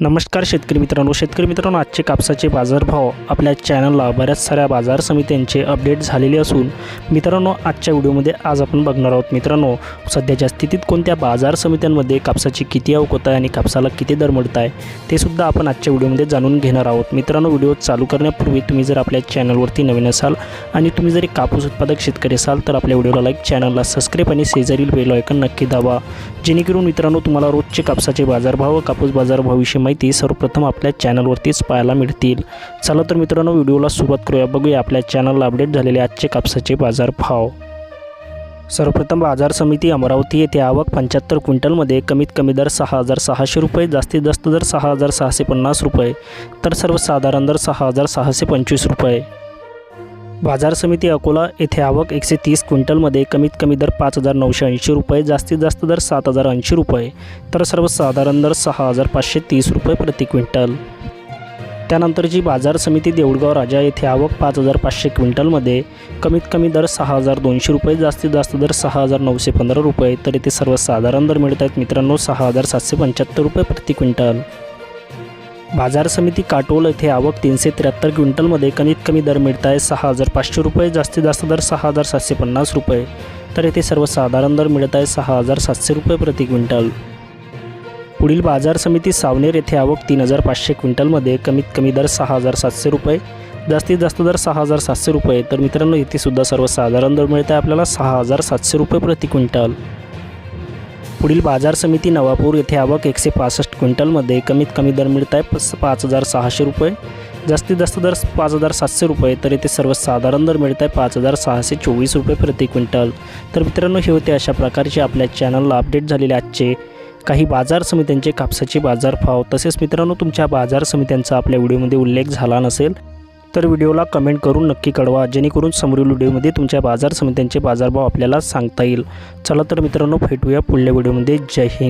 नमस्कार शेतकरी मित्रांनो. शेतकरी मित्रांनो आजचे कापसाचे बाजारभाव आपल्या चॅनलला बऱ्याच साऱ्या बाजार समित्यांचे अपडेट झालेले असून मित्रांनो आजच्या व्हिडिओमध्ये आज आपण बघणार आहोत मित्रांनो सध्याच्या स्थितीत कोणत्या बाजार समित्यांमध्ये कापसाची किती आवक होत आहे आणि कापसाला किती दर मिळत आहे ते सुद्धा आपण आजच्या व्हिडिओमध्ये जाणून घेणार आहोत. मित्रांनो व्हिडिओ चालू करण्यापूर्वी तुम्ही जर आपल्या चॅनलवरती नवीन असाल आणि तुम्ही जरी कापूस उत्पादक शेतकरी असाल तर आपल्या व्हिडिओला लाईक चॅनलला सबस्क्राईब आणि शेजारील बेल आयकन नक्की दाबा जेणेकरून मित्रांनो तुम्हाला रोजचे कापसाचे बाजारभाव व कापूस बाजारभावाविषयी माहिती सर्वप्रथम आपल्या चॅनलवरतीच पाहायला मिळतील. चला तर मित्रांनो व्हिडिओला सुरुवात करूया. बघूया आपल्या चॅनलला अपडेट झालेले आजचे कापसाचे बाजार भाव. सर्वप्रथम बाजार समिती अमरावती येथे आवक पंच्याहत्तर क्विंटलमध्ये कमीत कमी दर सहा हजार सहाशे रुपये जास्तीत जास्त दर सहा हजार सहाशे पन्नास रुपये तर सर्वसाधारण दर सहा हजार सहाशे पंचवीस रुपये. बाजार समिती अकोला येथे आवक एकशे तीस क्विंटलमध्ये कमीत कमी दर पाच हजार नऊशे ऐंशी रुपये जास्तीत जास्त दर सात हजार ऐंशी रुपये तर सर्वसाधारण दर सहा हजार पाचशे तीस रुपये प्रति क्विंटल. त्यानंतरची बाजार समिती देऊळगाव राजा येथे आवक पाच हजार पाचशे क्विंटलमध्ये कमीत कमी दर सहा हजार दोनशे रुपये जास्तीत जास्त दर सहा हजार नऊशे पंधरा रुपये तर येथे सर्वसाधारण दर मिळत आहेत मित्रांनो सहा हजार सातशे पंच्याहत्तर रुपये प्रति क्विंटल. बाजार समिती काटोल येथे आवक तीनशे त्र्याहत्तर क्विंटलमध्ये कमीत कमी दर मिळत आहे. सहा हजार पाचशे रुपये जास्तीत जास्त दर सहा हजार सातशे पन्नास रुपये. तर येथे सर्वसाधारण दर मिळत आहे सहा हजार सातशे रुपये प्रति क्विंटल. पुढील बाजार समिती सावनेर येथे आवक तीन हजार पाचशे क्विंटलमध्ये कमीत कमी दर सहा हजार सातशे रुपये जास्तीत जास्त दर सहा हजार सातशे रुपये. तर मित्रांनो इथे सुद्धा सर्वसाधारण दर मिळत आहे आपल्याला सहा हजार सातशे रुपये प्रति क्विंटल. पुढील बाजार समिती नवापूर येथे आवक एकशे पासष्ट क्विंटलमध्ये कमीत कमी दर मिळत आहे पस पाच हजार सहाशे रुपये. जास्तीत जास्त दर पाच हजार सातशे रुपये तर येथे सर्वसाधारण दर मिळत आहे पाच हजार सहाशे चोवीस रुपये प्रति क्विंटल. तर मित्रांनो हे होते अशा प्रकारचे आपल्या चॅनलला अपडेट झालेले आजचे काही बाजार समित्यांचे कापसाचे बाजारभाव. तसेच मित्रांनो तुमच्या बाजार समित्यांचा आपल्या व्हिडिओमध्ये उल्लेख झाला नसेल तर व्हिडिओला कमेंट करून नक्की कळवा जेणेकरून समोरील व्हिडिओमध्ये तुमच्या बाजार समित्यांचे बाजारभाव आपल्याला सांगता येईल. चला तर मित्रांनो भेटूया पुढल्या व्हिडिओमध्ये. जय हिंद.